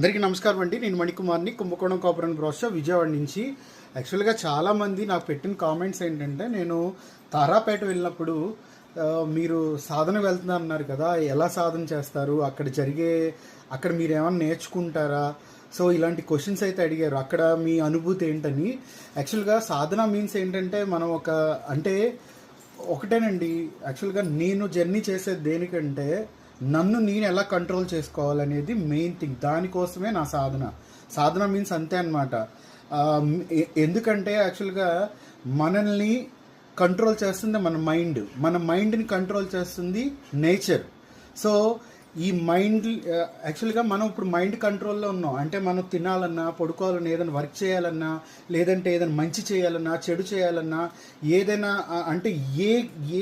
అందరికీ నమస్కారం అండి. నేను మణికుమార్ని. కుంభకోణం కాపురం బ్రోష విజయవాడ నుంచి. యాక్చువల్గా చాలామంది నాకు పెట్టిన కామెంట్స్ ఏంటంటే నేను తారాపేట వెళ్ళినప్పుడు మీరు సాధన వెళ్తున్నారు అన్నారు కదా ఎలా సాధన చేస్తారు? అక్కడ జరిగే అక్కడ మీరు ఏమైనా నేర్చుకుంటారా? సో ఇలాంటి క్వశ్చన్స్ అయితే అడిగారు. అక్కడ మీ అనుభూతి ఏంటని. యాక్చువల్గా సాధన మీన్స్ ఏంటంటే మనం ఒక అంటే ఒకటేనండి. యాక్చువల్గా నేను జర్నీ చేసేది దేనికంటే నన్ను నేను ఎలా కంట్రోల్ చేసుకోవాలనేది మెయిన్ థింగ్ దానికోసమే నా సాధన. సాధన మీన్స్ అంతే అనమాట ఎందుకంటే యాక్చువల్గా మనల్ని కంట్రోల్ చేస్తుంది మన మైండ్ మన మైండ్ని కంట్రోల్ చేస్తుంది నేచర్ సో ఈ మైండ్ యాక్చువల్గా మనం ఇప్పుడు మైండ్ కంట్రోల్లో ఉన్నాం. అంటే మనం తినాలన్నా పడుకోవాలన్నా ఏదైనా వర్క్ చేయాలన్నా లేదంటే ఏదైనా మంచి చేయాలన్నా చెడు చేయాలన్నా ఏదైనా అంటే ఏ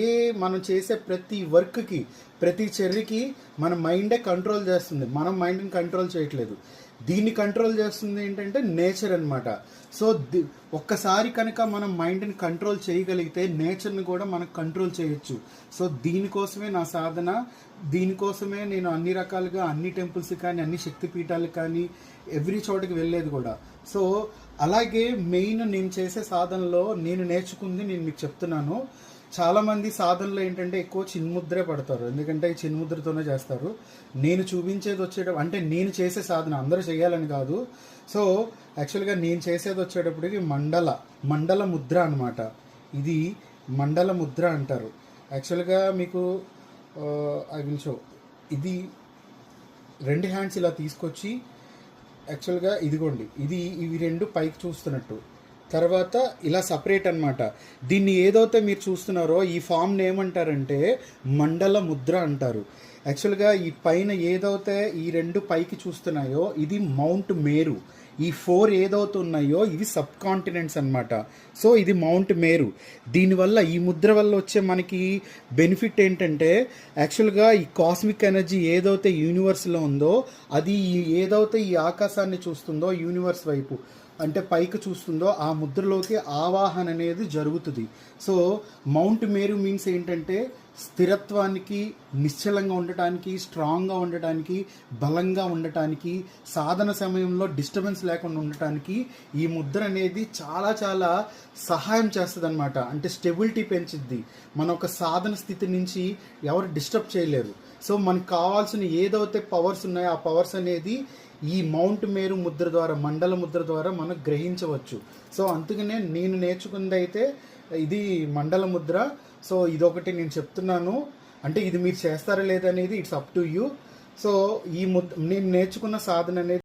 ఏ మనం చేసే ప్రతి వర్క్కి ప్రతి చర్యకి మన మైండే కంట్రోల్ చేస్తుంది. మనం మైండ్ని కంట్రోల్ చేయట్లేదు. దీన్ని కంట్రోల్ చేస్తుంది ఏంటంటే నేచర్ అనమాట సో ది ఒక్కసారి కనుక మనం మైండ్ని కంట్రోల్ చేయగలిగితే నేచర్ని కూడా మనం కంట్రోల్ చేయొచ్చు. సో దీనికోసమే నా సాధన. దీనికోసమే నేను అన్ని రకాలుగా అన్ని టెంపుల్స్ కానీ అన్ని శక్తిపీఠాలు కానీ ఎవ్రీ చోటకి వెళ్ళేది కూడా. సో అలాగే మెయిన్ నేను చేసే సాధనలో నేను నేర్చుకుంది నేను మీకు చెప్తున్నాను. చాలామంది సాధనలో ఏంటంటే ఎక్కువ చిన్ముద్రే పడతారు. ఎందుకంటే చిన్ముద్రతోనే చేస్తారు. నేను చూపించేది వచ్చేటప్పుడు అంటే నేను చేసే సాధన అందరూ చేయాలని కాదు. సో యాక్చువల్గా నేను చేసేది వచ్చేటప్పటికి మండల మండల ముద్ర అనమాట ఇది మండల ముద్ర అంటారు. యాక్చువల్గా మీకు ఐ విల్ షో. ఇది రెండు హ్యాండ్స్ ఇలా తీసుకొచ్చి యాక్చువల్గా ఇదిగోండి. ఇది ఇవి రెండు పైకి చూస్తున్నట్టు. తర్వాత ఇలా సపరేట్ అన్నమాట. దీన్ని ఏదైతే మీరు చూస్తున్నారో ఈ ఫామ్ని ఏమంటారంటే మండల ముద్ర అంటారు. యాక్చువల్గా ఈ పైన ఏదైతే ఈ రెండు పైకి చూస్తున్నాయో ఇది మౌంట్ మేరు. ఈ ఫోర్ ఏదైతే ఉన్నాయో ఇవి సబ్ కాంటినెంట్స్ అనమాట సో ఇది మౌంట్ మేరు. దీనివల్ల ఈ ముద్ర వల్ల వచ్చే మనకి బెనిఫిట్ ఏంటంటే యాక్చువల్గా ఈ కాస్మిక్ ఎనర్జీ ఏదైతే యూనివర్స్లో ఉందో అది ఏదైతే ఈ ఆకాశాన్ని చూస్తుందో యూనివర్స్ వైపు అంటే పైకి చూస్తుందో ఆ ముద్రలోకి ఆవాహన అనేది జరుగుతుంది. సో మౌంట్ మేరు మీన్స్ ఏంటంటే స్థిరత్వానికి నిశ్చలంగా ఉండటానికి స్ట్రాంగ్గా ఉండటానికి బలంగా ఉండటానికి సాధన సమయంలో డిస్టర్బెన్స్ లేకుండా ఉండటానికి ఈ ముద్ర అనేది చాలా చాలా సహాయం చేస్తుంది అనమాట అంటే స్టెబిలిటీ పెంచుద్ది. మన ఒక సాధన స్థితి నుంచి ఎవరు డిస్టర్బ్ చేయలేరు. సో మనకు కావాల్సిన ఏదైతే పవర్స్ ఉన్నాయో ఆ పవర్స్ అనేది ఈ మౌంట్ మేరు ముద్ర ద్వారా మండల ముద్ర ద్వారా మనం గ్రహించవచ్చు. సో అందుకనే నేను నేర్చుకుంది అయితే ఇది మండల ముద్ర సో ఇదొకటి నేను చెప్తున్నాను. అంటే ఇది మీరు చేస్తారా లేదనేది it's up to you. So ఈ ముద్ద నేను నేర్చుకున్న సాధన అనేది